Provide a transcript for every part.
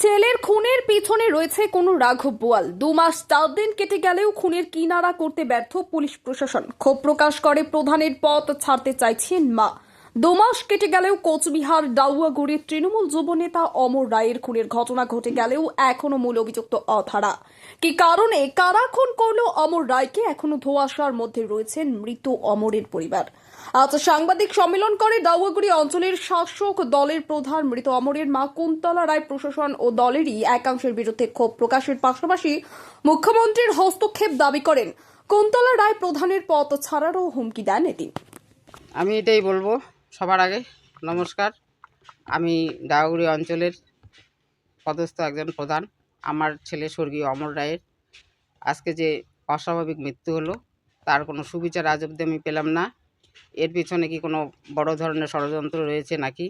ছেলের খুনের পিছনে রয়েছে কোনো রাঘব বোয়াল। দু মাস চার দিন কেটে গেলেও খুনের কিনারা করতে ব্যর্থ পুলিশ প্রশাসন। ক্ষোভ প্রকাশ করে প্রধানের পথ ছাড়তে চাইছেন মা। দু মাস কেটে গেলেও কোচবিহার ডাউয়াগুড়ির তৃণমূল যুবনেতা অমর রায়ের খুনের ঘটনা ঘটে গেলেও এখনও মূল অভিযুক্ত অধারা। কি কারণে? কারা খুন করল? অমর রায়কে এখনও ধোঁয়াশার মধ্যে রয়েছেন মৃত অমরের পরিবার। আজ সাংবাদিক সম্মেলন করে ডাউয়াগুড়ি অঞ্চলের শাসক দলের প্রধান মৃত অমরের মা কুন্তলা রায় প্রশাসন ও দলেরই একাংশের বিরুদ্ধে ক্ষোভ প্রকাশের পাশাপাশি মুখ্যমন্ত্রীর হস্তক্ষেপ দাবি করেন। কুন্তলা রায় প্রধানের পথ ছাড়ারও হুমকি দেন এটি আমি এটাই বলব সবার আগে নমস্কার। আমি ডাউগুড়ি অঞ্চলের পদস্থ একজন প্রধান। আমার ছেলে স্বর্গীয় অমর রায়ের। আজকে যে অস্বাভাবিক মৃত্যু হলো, তার কোনো সুবিচার আজ অব্দি আমি পেলাম না। এর পিছনে কি কোনো বড় ধরনের ষড়যন্ত্র রয়েছে নাকি?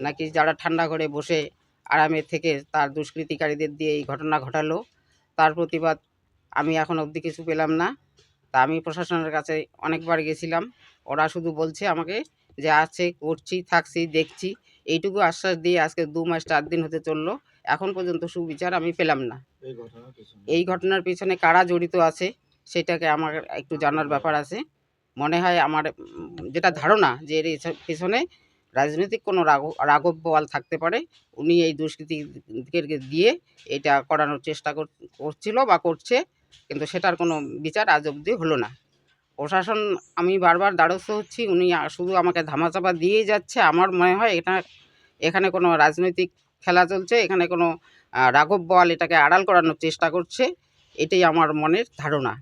নাকি যারা ঠান্ডা ঘরে বসে আরামে থেকে তার দুষ্কৃতিকারীদের দিয়ে এই ঘটনা ঘটালো, তার প্রতিবাদ আমি এখন অবধি কিছু পেলাম না। তা আমি প্রশাসনের কাছে অনেকবার গেছিলাম। ওরা শুধু বলছে আমাকে যে আছে করছি থাকছি দেখছি। এইটুকু আশ্বাস দিয়ে আজকে দু মাস চার দিন হতে চলল। এখন পর্যন্ত সুবিচার আমি পেলাম না। এই ঘটনার পেছনে। কারা জড়িত আছে সেটাকে আমার একটু জানার ব্যাপার আছে। মনে হয় আমার যেটা ধারণা যে এর পিছনে রাজনৈতিক কোনো রাঘব রাঘব বোয়াল থাকতে পারে উনি এই দুষ্কৃতিকে দিয়ে এটা করানোর চেষ্টা কর- করছিল বা করছে কিন্তু সেটার কোনো বিচার আজ অবধি হলো না। প্রশাসন আমি বারবার দ্বারস্থ হচ্ছি। উনি শুধু আমাকে ধামাচাপা দিয়েই যাচ্ছে। আমার মনে হয় এটা এখানে কোনো রাজনৈতিক খেলা চলছে এখানে কোনো রাঘব বল এটাকে আড়াল করানোর চেষ্টা করছে এটাই আমার মনের ধারণা।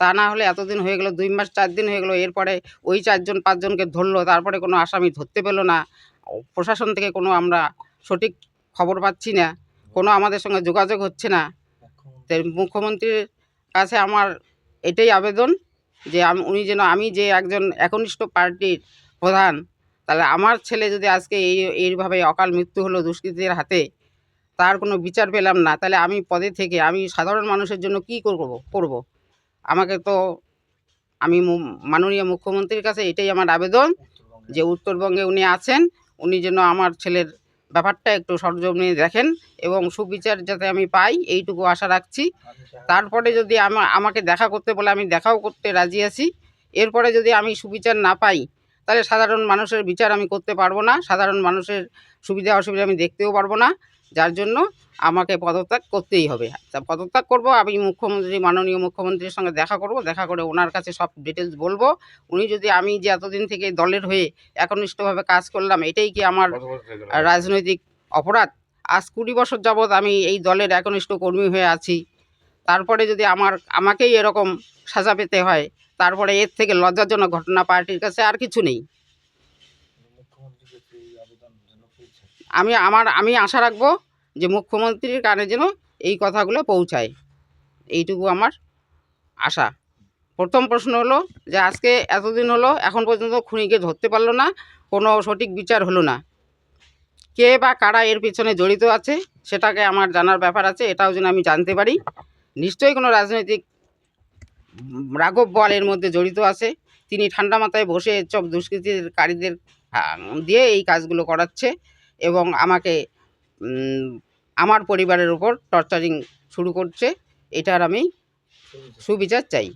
তা না হলে এতদিন হয়ে গেলো দুই মাস চার দিন হয়ে গেলো এরপরে ওই চারজন পাঁচজনকে ধরলো তারপরে কোনো আসামি ধরতে পেল না। প্রশাসন থেকে কোনো আমরা সঠিক খবর পাচ্ছি না কোনো আমাদের সঙ্গে যোগাযোগ হচ্ছে না। মুখ্যমন্ত্রীর কাছে আমার এটাই আবেদন। যে আমি, উনি যেন আমি যে একজন একনিষ্ঠ পার্টির প্রধান, তাহলে আমার ছেলে যদি আজকে এই, এইভাবে অকাল মৃত্যু হলো দুষ্কৃতীদের হাতে, তার কোনো বিচার পেলাম না, তাহলে আমি পদে থেকে আমি সাধারণ মানুষের জন্য কি করব করব? আমাকে তো আমি মাননীয় মুখ্যমন্ত্রীর কাছে এটাই আমার আবেদন, যে উত্তরবঙ্গে উনি আছেন, উনি যেন আমার ছেলের ব্যাপারটা একটু সরজমিনে দেখেন এবং সুবিচার যাতে আমি পাই, এইটুকু আশা রাখছি। তারপরে যদি আমা- আমাকে দেখা করতে বলে আমি দেখাও করতে রাজি আছি। এরপরে যদি আমি সুবিচার না পাই, তাহলে সাধারণ মানুষের বিচার আমি করতে পারব না। সাধারণ মানুষের সুবিধা অসুবিধা আমি দেখতেও পারব না। যার জন্য আমাকে পদত্যাগ করতেই হবে। পদত্যাগ করব আমি মুখ্যমন্ত্রী মাননীয় মুখ্যমন্ত্রীর সঙ্গে দেখা করব দেখা করে ওনার কাছে সব ডিটেলস বলব। উনি যদি আমি যে এতদিন থেকে দলের হয়ে একনিষ্ঠভাবে কাজ করলাম এটাই কি আমার রাজনৈতিক অপরাধ? আজ কুড়ি বছর যাবৎ আমি এই দলের একনিষ্ঠ কর্মী হয়ে আছি। তারপরে যদি আমার আমাকেই এরকম সাজা পেতে হয় তারপরে এর থেকে লজ্জাজনক ঘটনা পার্টির কাছে আর কিছু নেই মুখ্যমন্ত্রীকে সেই আবেদন যেন পেয়েছে আমি আমার, আমি আশা রাখব যে মুখ্যমন্ত্রীর কানে যেন এই কথাগুলো পৌঁছায়। এইটুকু আমার আশা। প্রথম প্রশ্ন হলো যে আজকে এতদিন হলো, এখন পর্যন্ত খুনিকে ধরতে পারল না, কোনো সঠিক বিচার হলো না। কে বা কারা এর পিছনে জড়িত আছে, সেটাকে আমার জানার ব্যাপার আছে, এটাও যেন আমি জানতে পারি। নিশ্চয়ই কোনো রাজনৈতিক রাঘব বল এর মধ্যে জড়িত আছে, তিনি ঠান্ডা মাথায় বসে সব দুষ্কৃতিকারীদের দিয়ে এই কাজগুলো করাচ্ছে। এবং আমাকে আমার পরিবারের উপর টর্চারিং শুরু করছে এটার আমি সুবিচার চাই।